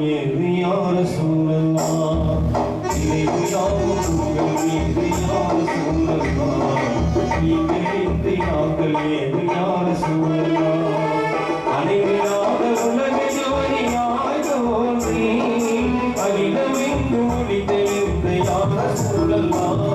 மீது யார் சூழலாம் இதை விழாவும் உங்கள் மீது யார் சூழலாம் நீங்கள் இன்று நாங்கள் ஏது யார் சூழலாம் அனைவிடாத உலகில் ஒரு யார் தோன்றி அகிலமெங்கு ஒளித்தெழுந்த யார் சூழலாம்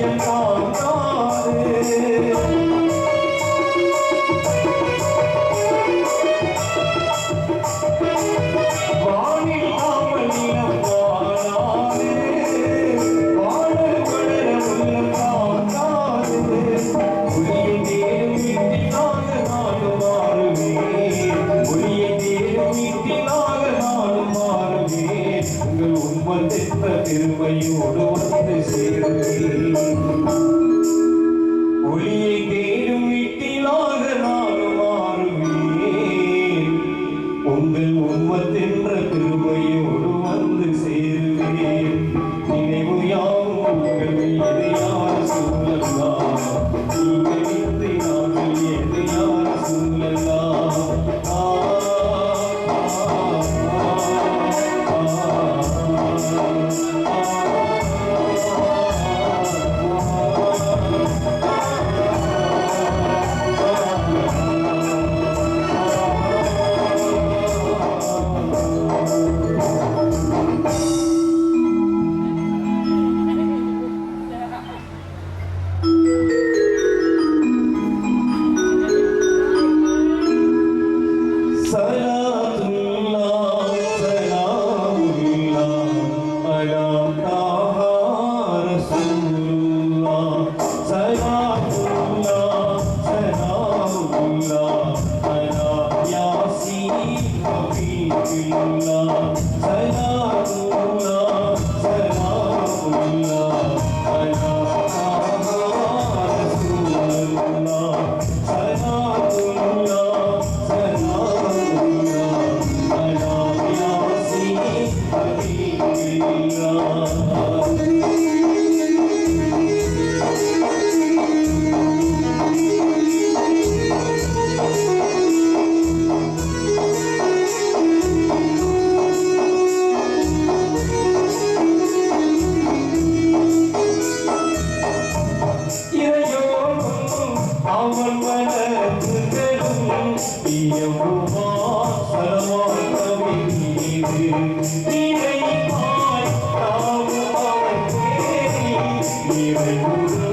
என் 醒了。Thank you.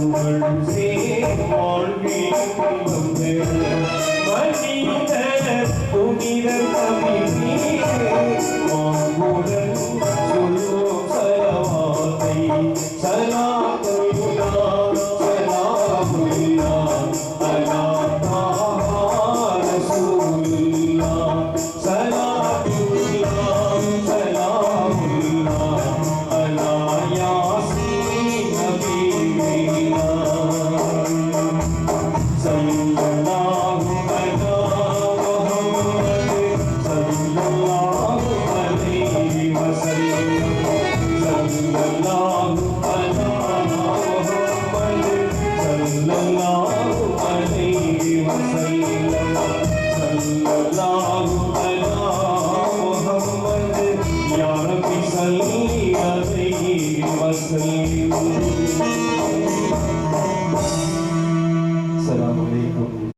Thank you.